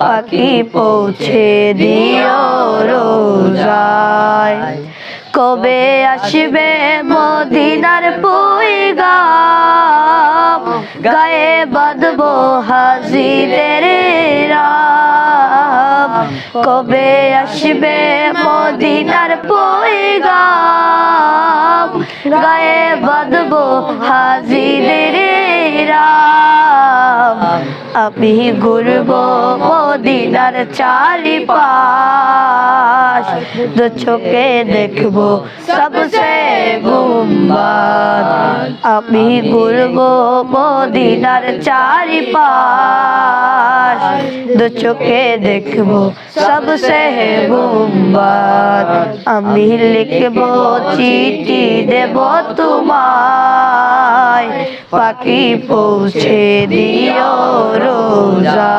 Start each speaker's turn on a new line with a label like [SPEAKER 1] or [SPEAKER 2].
[SPEAKER 1] পাখি পৌঁছে দিও রোজায়। কবে আসবে মদিনার পুইগাম গায়ে বাঁধবো হাজিদের রাম। কবে আসবে মদিনার পুইগাম গায়ে বাঁধবো হাজিদের রাম। আমি ঘুরব মদিনার চারিপাশ দু চোখে দেখব সবসে গুম্বাদ আমি ঘুরব মদিনার চারিপাশ। দু চোখে দেখব সবসে গুম্বাদ আমি লিখব চিঠি দেব তোমায়। পাখি পৌঁছে দিও রোজা